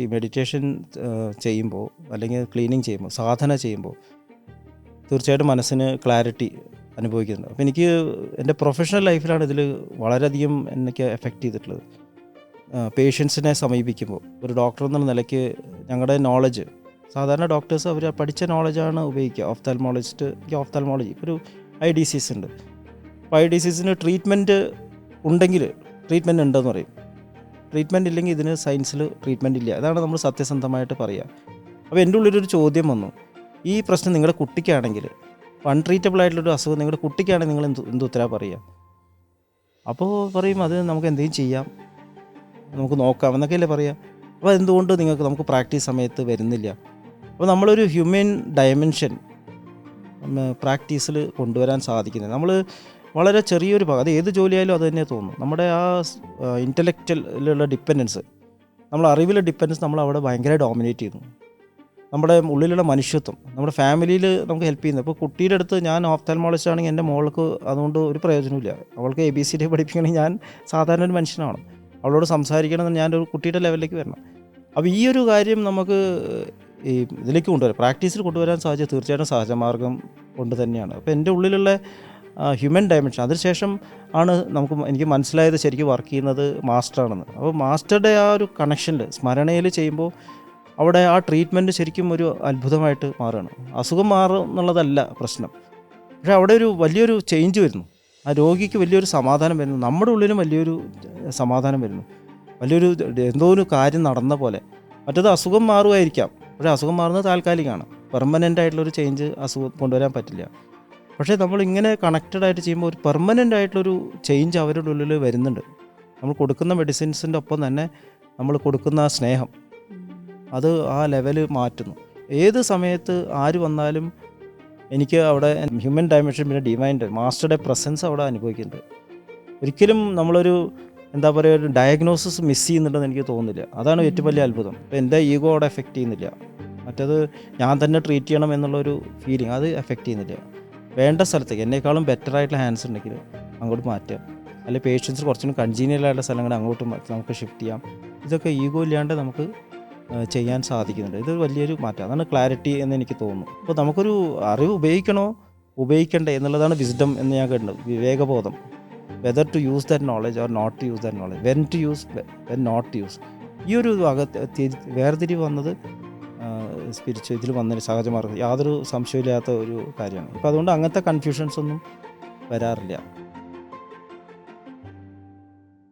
ഈ മെഡിറ്റേഷൻ ചെയ്യുമ്പോൾ അല്ലെങ്കിൽ ക്ലീനിങ് ചെയ്യുമ്പോൾ സാധന ചെയ്യുമ്പോൾ തീർച്ചയായിട്ടും മനസ്സിന് ക്ലാരിറ്റി അനുഭവിക്കുന്നുണ്ട്. അപ്പോൾ എനിക്ക് എന്റെ പ്രൊഫഷണൽ ലൈഫിലാണ് ഇതിൽ വളരെയധികം എനിക്ക് എഫക്റ്റ് ചെയ്തിട്ടുള്ളത്. പേഷ്യൻസിനെ സമീപിക്കുമ്പോൾ ഒരു ഡോക്ടർ എന്നുള്ള നിലയ്ക്ക് ഞങ്ങളുടെ നോളജ് സാധാരണ ഡോക്ടേഴ്സ് അവർ പഠിച്ച നോളജാണ് ഉപയോഗിക്കുക. ഓഫ്താൽമോളജിസ്റ്റ് എനിക്ക് ഓഫ്താൽമോളജി ഒരു ഐ ഡിസീസ് ഉണ്ട്. അപ്പോൾ ഐ ഡിസീസിന് ട്രീറ്റ്മെന്റ് ഉണ്ടെങ്കിൽ ട്രീറ്റ്മെന്റ് ഉണ്ടെന്ന് പറയും. ട്രീറ്റ്മെന്റ് ഇല്ലെങ്കിൽ ഇതിന് സയൻസിൽ ട്രീറ്റ്മെന്റ് ഇല്ല. അതാണ് നമ്മൾ സത്യസന്ധമായിട്ട് പറയുക അപ്പോൾ എന്റെ ഉള്ളിലൊരു ചോദ്യം വന്നു. ഈ പ്രശ്നം നിങ്ങളുടെ കുട്ടിക്കാണെങ്കിൽ അൺട്രീറ്റബിൾ ആയിട്ടുള്ളൊരു അസുഖം നിങ്ങളുടെ കുട്ടിക്കാണെങ്കിൽ നിങ്ങൾ എന്ത് എന്ത് പറയുക അപ്പോൾ പറയും അത് നമുക്ക് എന്തെങ്കിലും ചെയ്യാം. നമുക്ക് നോക്കാം. എന്നൊക്കെയല്ലേ പറയുക അപ്പോൾ എന്തുകൊണ്ട് നിങ്ങൾക്ക് നമുക്ക് പ്രാക്ടീസ് സമയത്ത് വരുന്നില്ല? അപ്പോൾ നമ്മളൊരു ഹ്യൂമൻ ഡയമെൻഷൻ പ്രാക്ടീസിൽ കൊണ്ടുവരാൻ സാധിക്കുന്നത് നമ്മൾ വളരെ ചെറിയൊരു ഭാഗം അത് ഏത് ജോലിയായാലും അത് തന്നെ തോന്നും. നമ്മുടെ ആ ഇന്റലക്ച്വലിലുള്ള ഡിപ്പെൻഡൻസ് നമ്മൾ അറിവിലെ ഡിപ്പെൻഡൻസ് നമ്മൾ അവിടെ ഭയങ്കര ഡോമിനേറ്റ് ചെയ്യുന്നു. നമ്മുടെ ഉള്ളിലുള്ള മനുഷ്യത്വം നമ്മുടെ ഫാമിലിയിൽ നമുക്ക് ഹെൽപ്പ് ചെയ്യുന്നത് ഇപ്പോൾ കുട്ടിയുടെ അടുത്ത് ഞാൻ ഓഫ്താൽമോളജിസ്റ്റ് ആണെങ്കിൽ എന്റെ മോൾക്ക് അതുകൊണ്ട് ഒരു പ്രയോജനമില്ല അവൾക്ക് എ ബി സി ഡി പഠിപ്പിക്കണമെങ്കിൽ ഞാൻ സാധാരണ ഒരു മനുഷ്യനാണ് അവളോട് സംസാരിക്കണമെന്ന് ഞാൻ ഒരു കുട്ടിയുടെ ലെവലിലേക്ക് വരണം. അപ്പോൾ ഈ ഒരു കാര്യം നമുക്ക് ഈ ഇതിലേക്ക് കൊണ്ടുവരാം. പ്രാക്ടീസിൽ കൊണ്ടുവരാൻ സാധിച്ച തീർച്ചയായിട്ടും സഹജമാർഗം കൊണ്ട് തന്നെയാണ്. അപ്പോൾ എന്റെ ഉള്ളിലുള്ള ഹ്യൂമൻ ഡയമെൻഷൻ അതിനുശേഷം ആണ് നമുക്ക് എനിക്ക് മനസ്സിലായത് ശരിക്കും വർക്ക് ചെയ്യുന്നത് മാസ്റ്ററാണെന്ന് അപ്പോൾ മാസ്റ്ററുടെ ആ ഒരു കണക്ഷനിൽ സ്മരണയിൽ ചെയ്യുമ്പോൾ അവിടെ ആ ട്രീറ്റ്മെന്റ് ശരിക്കും ഒരു അത്ഭുതമായിട്ട് മാറുകയാണ്. അസുഖം മാറും എന്നുള്ളതല്ല പ്രശ്നം. പക്ഷേ അവിടെ ഒരു വലിയൊരു ചേഞ്ച് വരുന്നു. ആ രോഗിക്ക് വലിയൊരു സമാധാനം വരുന്നു. നമ്മുടെ ഉള്ളിലും വലിയൊരു സമാധാനം വരുന്നു. വലിയൊരു എന്തോ ഒരു കാര്യം നടന്ന പോലെ. മറ്റത് അസുഖം മാറുമായിരിക്കാം. പക്ഷേ അസുഖം മാറുന്നത് താൽക്കാലികമാണ്. പെർമനന്റ് ആയിട്ടുള്ളൊരു ചേഞ്ച് അസുഖം കൊണ്ടുവരാൻ പറ്റില്ല. പക്ഷേ നമ്മൾ ഇങ്ങനെ കണക്റ്റഡ് ആയിട്ട് ചെയ്യുമ്പോൾ ഒരു പെർമനന്റ് ആയിട്ടുള്ളൊരു ചേഞ്ച് അവരുടെ ഉള്ളിൽ വരുന്നുണ്ട്. നമ്മൾ കൊടുക്കുന്ന മെഡിസിൻസിന്റെ ഒപ്പം തന്നെ നമ്മൾ കൊടുക്കുന്ന സ്നേഹം അത് ആ ലെവൽ മാറ്റുന്നു. ഏത് സമയത്ത് ആര് വന്നാലും എനിക്ക് അവിടെ ഹ്യൂമൻ ഡയമെൻഷൻ പിന്നെ ഡിവൈന്റെ മാസ്റ്ററുടെ പ്രസൻസ് അവിടെ അനുഭവിക്കുന്നുണ്ട്. ഒരിക്കലും നമ്മളൊരു എന്താ പറയുക ഒരു ഡയഗ്നോസിസ് മിസ് ചെയ്യുന്നുണ്ടെന്ന് എനിക്ക് തോന്നുന്നില്ല. അതാണ് ഏറ്റവും വലിയ അത്ഭുതം. ഇപ്പം എന്റെ ഈഗോ അവിടെ എഫക്റ്റ് ചെയ്യുന്നില്ല. മറ്റത് ഞാൻ തന്നെ ട്രീറ്റ് ചെയ്യണം എന്നുള്ളൊരു ഫീലിംഗ് അത് എഫക്റ്റ് ചെയ്യുന്നില്ല. വേണ്ട സ്ഥലത്തേക്ക്. എന്നേക്കാളും ബെറ്റർ ആയിട്ടുള്ള ഹാൻഡ്സ് ഉണ്ടെങ്കിൽ അങ്ങോട്ട് മാറ്റാം. അല്ലെങ്കിൽ പേഷ്യൻസ് കുറച്ചും കൺജീനിയൽ ആയിട്ടുള്ള സ്ഥലങ്ങൾ അങ്ങോട്ട് നമുക്ക് ഷിഫ്റ്റ് ചെയ്യാം. ഇതൊക്കെ ഈഗോ ഇല്ലാണ്ട് നമുക്ക് ചെയ്യാൻ സാധിക്കുന്നുണ്ട്. ഇത് വലിയൊരു മാറ്റം. അതാണ് ക്ലാരിറ്റി എന്ന് എനിക്ക് തോന്നുന്നു. അപ്പോൾ നമുക്കൊരു അറിവ് ഉപയോഗിക്കണോ? ഉപയോഗിക്കണ്ടേ എന്നുള്ളതാണ് വിസ്ഡം എന്ന് ഞാൻ കണ്ടത് വിവേകബോധം. Whether to use that knowledge or not to use that knowledge when to use when not to use ഈ ഒരു അകത്ത് തിരി- വേർതിരിവ് വന്നത് സ്പിരിച്വൽ ഇതിൽ വന്നൊരു സഹജമാർഗം യാതൊരു സംശയമില്ലാത്ത ഒരു കാര്യമാണ്. അപ്പോൾ അതുകൊണ്ട് അങ്ങനത്തെ കൺഫ്യൂഷൻസ് ഒന്നും വരാറില്ല.